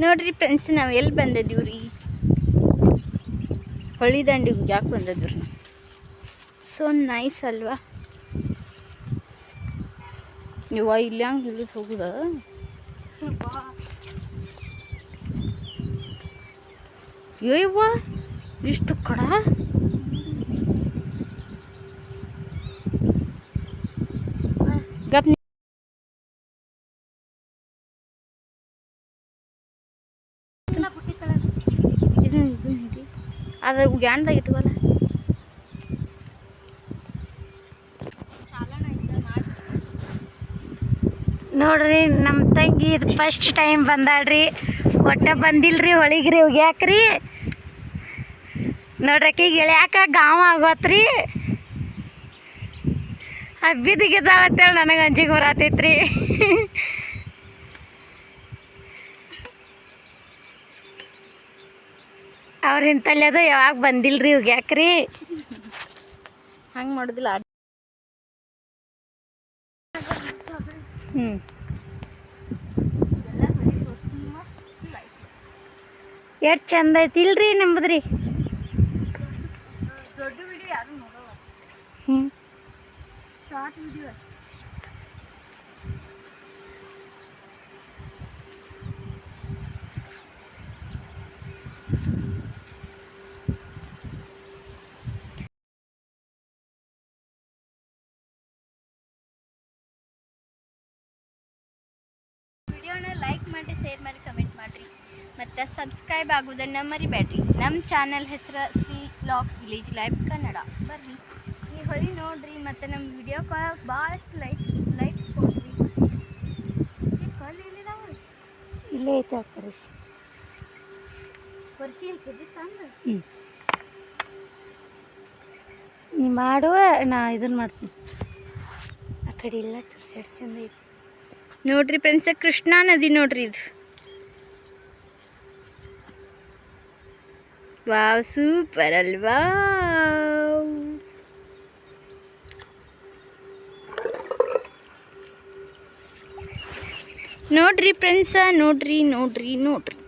ನೋಡ್ರಿ ಫ್ರೆಂಡ್ಸ್ ನಾವು ಎಲ್ಲಿ ಬಂದಿದ್ದೀವಿ ರೀ ಹೊಳಿ ದಂಡಿಗೆ ಯಾಕೆ ಬಂದದ್ರು ಸೊ ನೈಸ್ ಅಲ್ವಾ? ಇವ ಇಲ್ಲಿ ಹಂಗೆ ಇಳಿದು ಹೋಗುದ? ಅಯ್ಯವ್ವ ಇಷ್ಟು ಕಡ ಗಪ್ ಇದನ್ನ ಇದನ್ನ ಹಿಡಿ ಅದು ಗ್ಯಾಂಡ್ದಾಗ ಇಟ್ಕೋಲ್ಲ ನೋಡ್ರಿ ನಮ್ಮ ತಂಗಿ ಇದು ಫಸ್ಟ್ ಟೈಮ್ ಬಂದಾಳ್ರಿ. ಒಟ್ಟ ಬಂದಿಲ್ರಿ ಹೊಳಿಗ್ರಿ ಒಗ್ಯಾಕ್ರಿ ನೋಡ್ರಕಿ ಗೆಳ್ಯಾಕ ಗಾಂವ ಆಗೋತ್ರಿ. ಹಬ್ಬಿದಿಗಿದ್ದಾಳತ್ತೇಳಿ ನನಗೆ ಅಂಜಿಗೆ ಬರತೈತ್ರಿ. ಅವ್ರ ಇಂಥಲ್ಲಿ ಅದು ಯಾವಾಗ ಬಂದಿಲ್ರಿ ಒಗ್ಯಾಕ್ರಿ ಹಂಗೆ ಮಾಡೋದಿಲ್ಲ. ಹ್ಞೂ ಎಷ್ಟು ಚಂದ ಐತಿ ಇಲ್ರಿ ನಂಬದ್ರಿ ಹ್ಞೂ ಶಾರ್ಟ್ ವಿಡಿಯೋ ವಿಡಿಯೋನ ಲೈಕ್ ಮಾಡಿ ಶೇರ್ ಮಾಡಿ ಕಮೆಂಟ್ ಮಾಡಿರಿ. ಮತ್ತು ಸಬ್ಸ್ಕ್ರೈಬ್ ಆಗೋದನ್ನು ಮರಿಬೇಡ್ರಿ ನಮ್ಮ ಚಾನಲ್ ಹೆಸರು ಶ್ರೀ ಲಾಕ್ಸ್ ವಿಲೇಜ್ ಲೈಫ್ ಕನ್ನಡ ಬರ್ರಿ. ಈ ಹೊಳಿ ನೋಡಿರಿ ಮತ್ತು ನಮ್ಮ ವಿಡಿಯೋಕ್ಕೆ ಭಾಳಷ್ಟು ಲೈಕ್ ಲೈಕ್ ಕೊಡ್ರಿ. ಇಲ್ಲೇ ಐತೆ ಆಗ್ತಾರೆ ವರ್ಷಿ ಹ್ಞೂ ನೀ ಮಾಡುವ ನಾ ಇದನ್ನು ಮಾಡ್ತೀನಿ. ಆ ಕಡೆ ಇಲ್ಲ ತೋರಿಸಿ ಚಂದ ಐತಿ. ನೋಡ್ರಿ ಫ್ರೆಂಡ್ಸ್ ಕೃಷ್ಣಾ ನದಿ ನೋಡ್ರಿ ಇದು. ವಾವ್ ಸೂಪರ್ ಅಲ್ವಾ? ನೋಡ್ರಿ ಫ್ರೆಂಡ್ಸ ನೋಡ್ರಿ ನೋಡ್ರಿ ನೋಡ್ರಿ.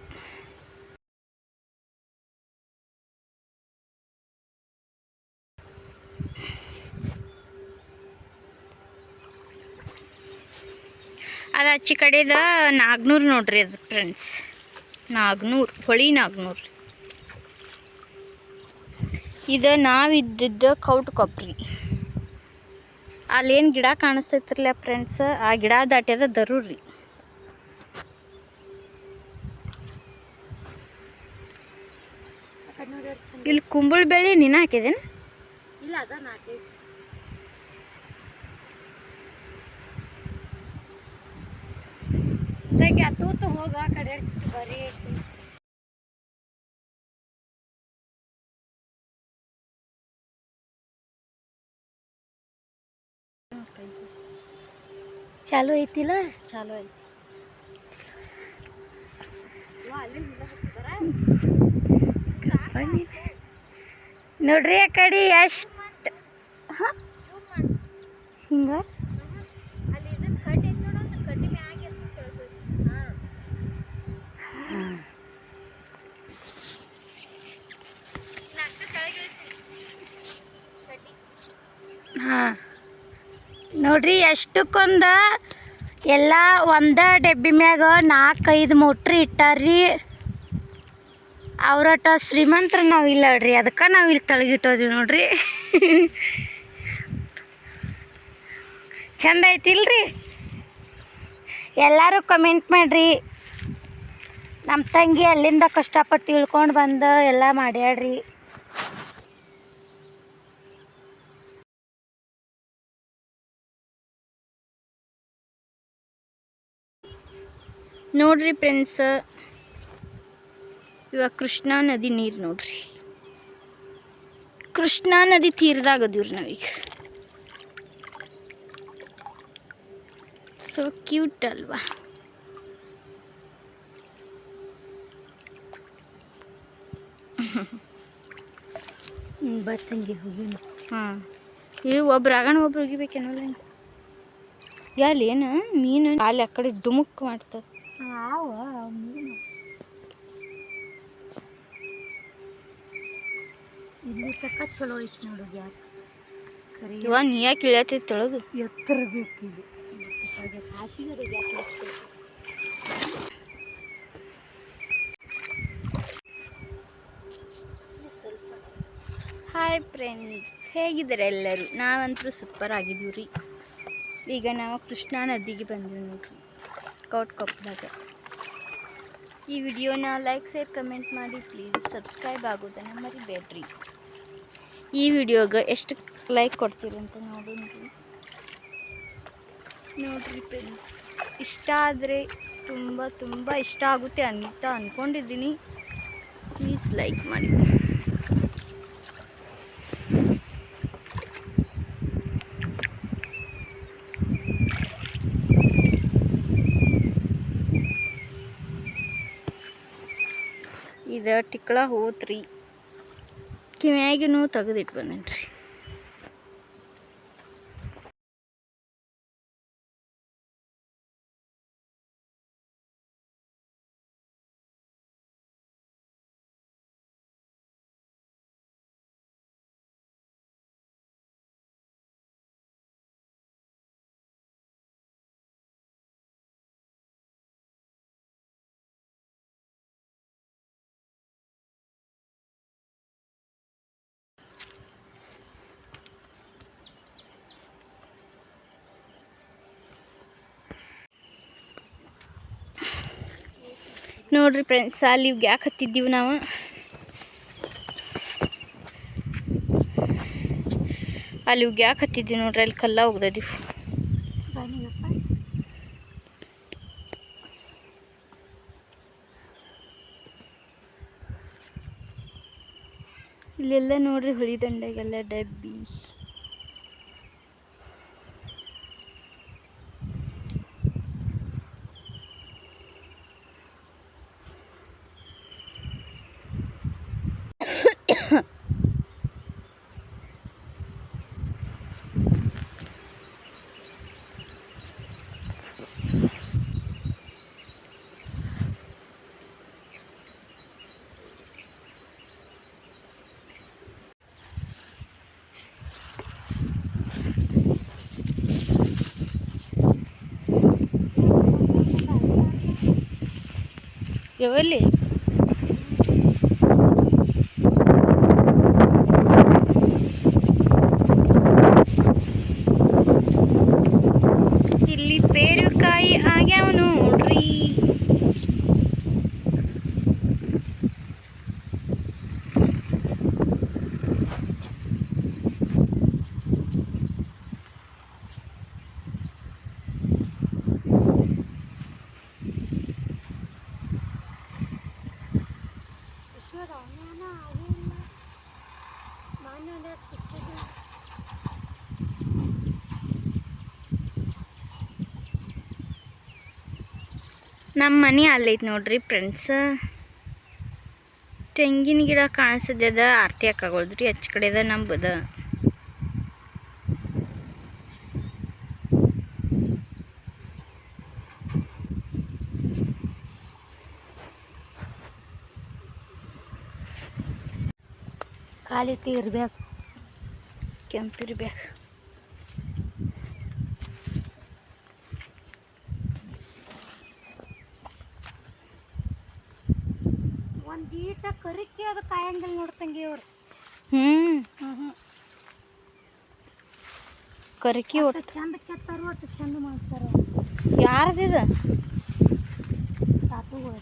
ಅದು ಆಚೆ ಕಡೆದ ನಾಗ್ನೂರು ನೋಡ್ರಿ ಅದು ಫ್ರೆಂಡ್ಸ್ ನಾಗ್ನೂರು, ಹೊಳಿ ನಾಗ್ನೂರು. ಇದು ನಾವಿದ್ದಿದ್ದ ಕೌಟ್ ಕೊಪ್ರಿ. ಅಲ್ಲೇನು ಗಿಡ ಕಾಣಿಸ್ತೈತ್ರಲ್ಲ ಫ್ರೆಂಡ್ಸ್ ಆ ಗಿಡ ದಾಟ್ಯದ ದರೂರಿ. ಇಲ್ಲಿ ಕುಂಬಳ ಬೆಳೆ ನೀನು ಹಾಕಿದೇನು? ಇಲ್ಲ, ಅದ ನಾಲ್ಕೈತಿ ತಂಗಿ ಹೋಗ ಆ ಕಡೆ ಅಷ್ಟು ಬರೀ ಐತಿ. ಚಾಲು ಐತಿಲ್ಲ? ಚಾಲು ಐತಿ. ನೋಡ್ರಿ ಆ ಕಡೆ ಎಷ್ಟು ಹಿಂಗ ಅಲ್ಲಿ ಇದನ್ನ ಕಡ್ಡಿ ಐತಿ ನೋಡು ಅಂತ ಕಡ್ಡಿ ಮ್ಯಾಗ ಹಾಂ ನೋಡ್ರಿ, ಎಷ್ಟಕ್ಕೊಂದು ಎಲ್ಲ ಒಂದ ಡಬ್ಬಿ ಮ್ಯಾಗ ನಾಲ್ಕೈದು ಮೋಟ್ರಿ ಇಟ್ಟಾರ್ರಿ. ಅವ್ರಟ ಶ್ರೀಮಂತ್ರ ನಾವು ಇಲ್ಲ ನೋಡ್ರಿ ಅದಕ್ಕೆ ನಾವು ಇಲ್ಲಿ ತಳಗಿಟ್ಟೋದ್ವಿ ನೋಡ್ರಿ. ಚಂದ ಐತಿಲ್ರಿ? ಎಲ್ಲರೂ ಕಮೆಂಟ್ ಮಾಡ್ರಿ. ನಮ್ಮ ತಂಗಿ ಅಲ್ಲಿಂದ ಕಷ್ಟಪಟ್ಟು ಇಳ್ಕೊಂಡು ಬಂದು, ಎಲ್ಲ ಮಾಡ್ಯಾಡ್ರಿ. ನೋಡ್ರಿ ಫ್ರೆಂಡ್ಸ್ ಇವಾಗ ಕೃಷ್ಣಾ ನದಿ ನೀರು ನೋಡ್ರಿ. ಕೃಷ್ಣಾ ನದಿ ತೀರದಾಗ ಅದೀವ್ರಿ ನಾವೀಗ. ಸೊ ಕ್ಯೂಟ್ ಅಲ್ವಾ? ಬರ್ತಂಗೆ ಹೋಗಿ. ಹಾಂ. ಇವು ಒಬ್ರು ಆಗಣ ಒಬ್ರು ಹೋಗಿಬೇಕೇನೋ ಯಾಲ್ ಏನು ಮೀನು? ಅಲ್ಲಿ ಆ ಕಡೆ ಡುಮುಕ್ ಮಾಡ್ತದೆ ಹಾವು ಇಲ್ಲಿ ತಕ್ಕ ಚಲೋ ಐತಿ ನೋಡು ಗ್ಯಾಪ್ ಇವ ನೀ ಯಾಕೆ ಇಳಿಯತ್ತೈತಿ ತೊಳಗ ಎತ್ತರ ಬೇಕಿದೆ ಕಾಶಿಗದ ಹಾಯ್ ಫ್ರೆಂಡ್ಸ್ ಹೇಗಿದ್ದಾರೆ ಎಲ್ಲರೂ? ನಾವಂತೂ ಸೂಪರ್ ಆಗಿದ್ದೀವಿ ರೀ ಈಗ ನಾವು ಕೃಷ್ಣಾ ನದಿಗೆ ಬಂದಿವಿ ನೋಡ್ರಿ. ಕೌಟ್ ಕೊಪ್ಪದಾಗ ಈ ವಿಡಿಯೋನ ಲೈಕ್ ಶೇರ್ ಕಮೆಂಟ್ ಮಾಡಿ ಪ್ಲೀಸ್ ಸಬ್ಸ್ಕ್ರೈಬ್ ಆಗೋದನ್ನು ಮರಿಬೇಡ್ರಿ. ಈ ವಿಡಿಯೋಗೆ ಎಷ್ಟು ಲೈಕ್ ಕೊಡ್ತೀರಿ ಅಂತ ನೋಡಿ ನೋಡ್ರಿ ಫ್ರೆಂಡ್ಸ್ ಇಷ್ಟ ಆದರೆ ತುಂಬ ತುಂಬ ಇಷ್ಟ ಆಗುತ್ತೆ ಅಂತ ಅಂದ್ಕೊಂಡಿದ್ದೀನಿ ಪ್ಲೀಸ್ ಲೈಕ್ ಮಾಡಿ. ಇದು ಟಿಕ್ಳ ಹೋತ್ರಿ. ಕಿವ್ಯಾಗಿನೂ ತೆಗೆದಿಟ್ಟು ಬಂದೇನ್ರಿ ನೋಡ್ರಿ ಫ್ರೆಂಡ್ಸ್ ಅಲ್ಲಿ ಯಾಕೆ ಹತ್ತಿದ್ದೀವಿ ನಾವು. ಅಲ್ಲಿ ಯಾಕೆ ಹತ್ತಿದ್ದೀವಿ ನೋಡ್ರಿ, ಅಲ್ಲಿ ಕಲ್ಲ ಬನ್ನಿಯಪ್ಪ ಇಲ್ಲೆಲ್ಲ ನೋಡ್ರಿ ಹುಳಿ ದಂಡೆಗೆಲ್ಲ ಡಬ್ಬಿ. ಎಲ್ಲಿ ಇಲ್ಲಿ ನಮ್ಮ ಮನೆ ಅಲ್ಲೈತೆ ನೋಡ್ರಿ ಫ್ರೆಂಡ್ಸ್. ತೆಂಗಿನ ಗಿಡ ಕಾಣಿಸಿದ್ದದ ಆರತಿ ಹಾಕಾಗೋಳ್ದ್ರಿ ಹಚ್ಚ ಕಡೆದ ನಂಬದ. ಕಾಲಿಟ್ಟು ಇರ್ಬೇಕು. ಕೆಂಪಿರ್ಬೇಕು ಒಂದು ಈಟ ಕರಿಕೆ ಅದು ನೋಡ್ತಂಗಿ ಅವ್ರು ಹ್ಞೂ ಕರಕಿ ಒಟ್ಟು ಒಟ್ಟು ಚಂದ ಕೆತ್ತಾರ ಒಟ್ಟು ಚಂದ ಮಾಡ್ತಾರೆ ಯಾರ್ದಿದ ತಾತುಗಳು.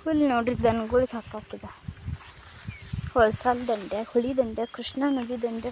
ಫುಲ್ ನೋಡ್ರಿ ದನಗಳಿಗೆ ಹಾಕಾಕಿದ ಹೊಳ್ಸಾಲ ದಂಡೆ ಹುಳಿ ದಂಡೆ ಕೃಷ್ಣಾ ನದಿ ದಂಡೆ.